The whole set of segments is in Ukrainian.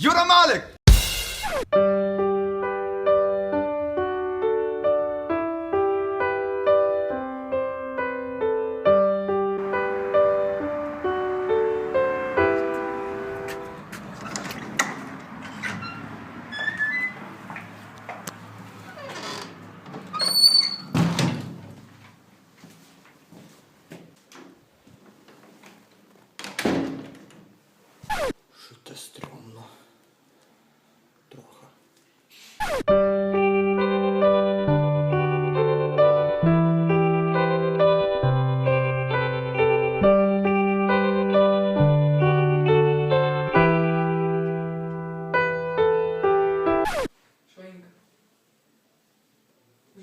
You're a Malik.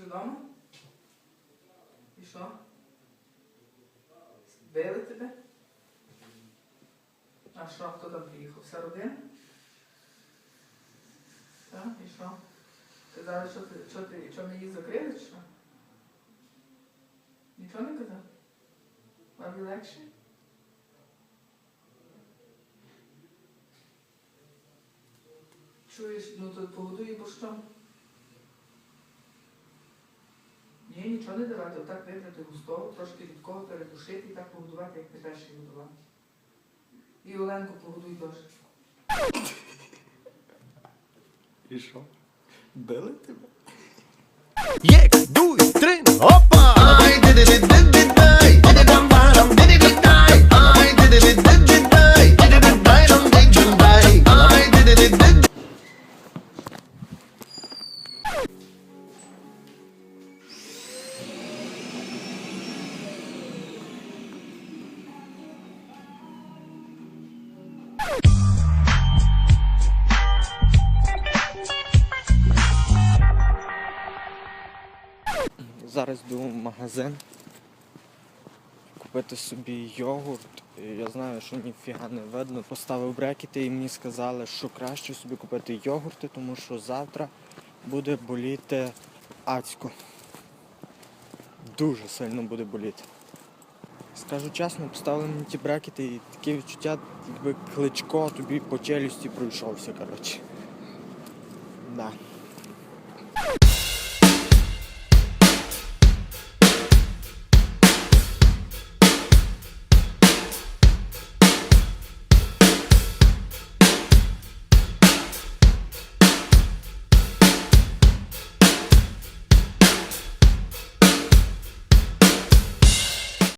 Вдома? І що? Били тебе? А що, хто там приїхав? Вся родина? Так, і що? Казали, що ти, що ти, що її закрили, чи що? Нічого не казав? Вам легше? Чуєш, ну то погодуй борщом. Ні, нічого не давати, отак вибрати густого, трошки рідкого передушити і так погодувати, як ти перший годував. І Оленку погодуй теж. І що? Били тебе? Єк, дуй, три, опа! Зараз йду в магазин купити собі йогурт. Я знаю, що ніфіга не видно. Поставив брекети і мені сказали, що краще собі купити йогурти, тому що завтра буде боліти ацько. Дуже сильно буде боліти. Скажу чесно, поставили мені ті брекети і таке відчуття, якби кличко тобі по челюсті пройшовся, коротше. Да.